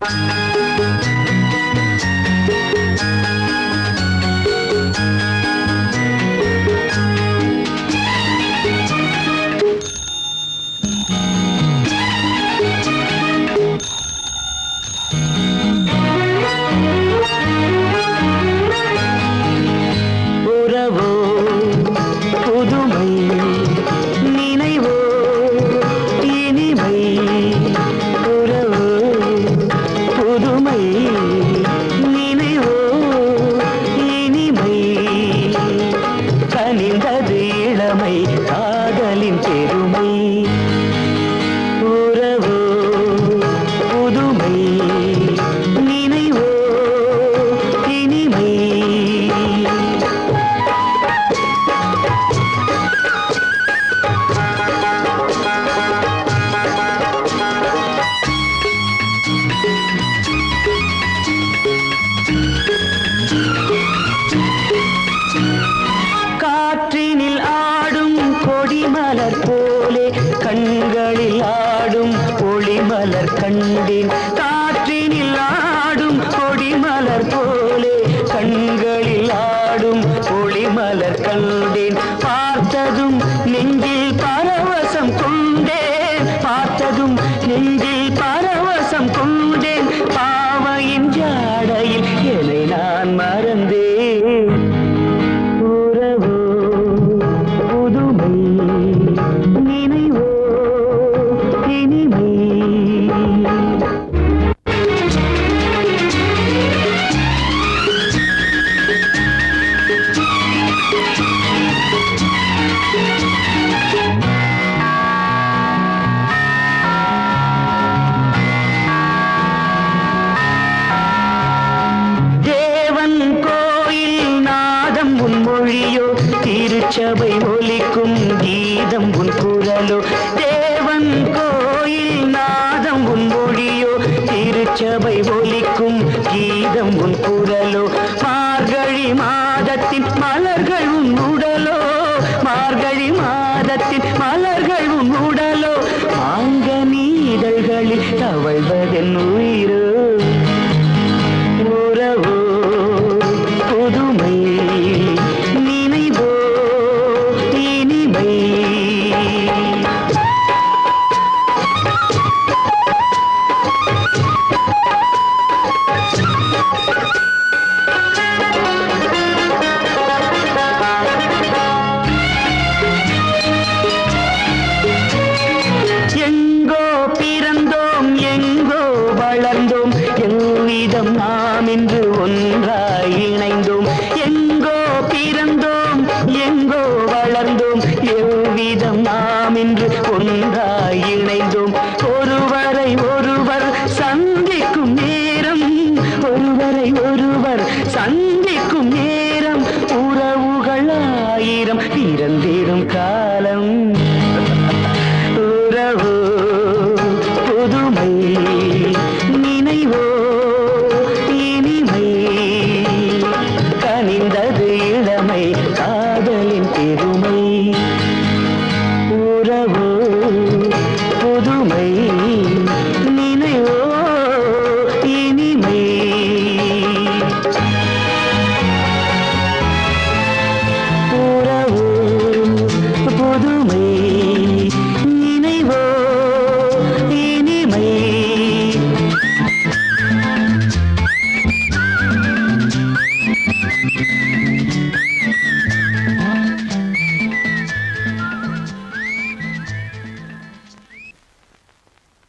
Bye. கண்களில் ஆடும் ஒளிமலர் கண்டின். காற்றினில் ஆடும் கொடிமலர் போலே கண்களில் ஆடும் ஒளிமலர் கண்டேன். பார்த்ததும் நெஞ்சில் பரவசம் கொண்டேன். பார்த்ததும் நெஞ்சில் பரவசம் கொண்டேன். பாவையின் ஜாடையில் என்னை நான் மறந்தேன். திருச்சபை ஒலிக்கும் கீதம் உன் குரலோ தேவன் கோயில் நாதம் உன் மொழியோ திருச்சபை ஒலிக்கும் கீதம் உன் குரலோ மார்கழி மாதத்தின் மலர்கள் உன் உடலோ மார்கழி மாதத்தின் மலர்கள் உன் உடலோ ஆங்க நீதழ்களில் தவழ்வதென்னு நாம் இன்று ஒன்றாய் இணைந்தோம். எங்கோ பிறந்தோம் எங்கோ வளர்ந்தோம். எவ்விதம் நாம் இன்று ஒன்றாய் இணைந்தோம். ஒருவரை ஒருவர் சந்திக்கும் நேரம் ஒருவரை ஒருவர் சந்தி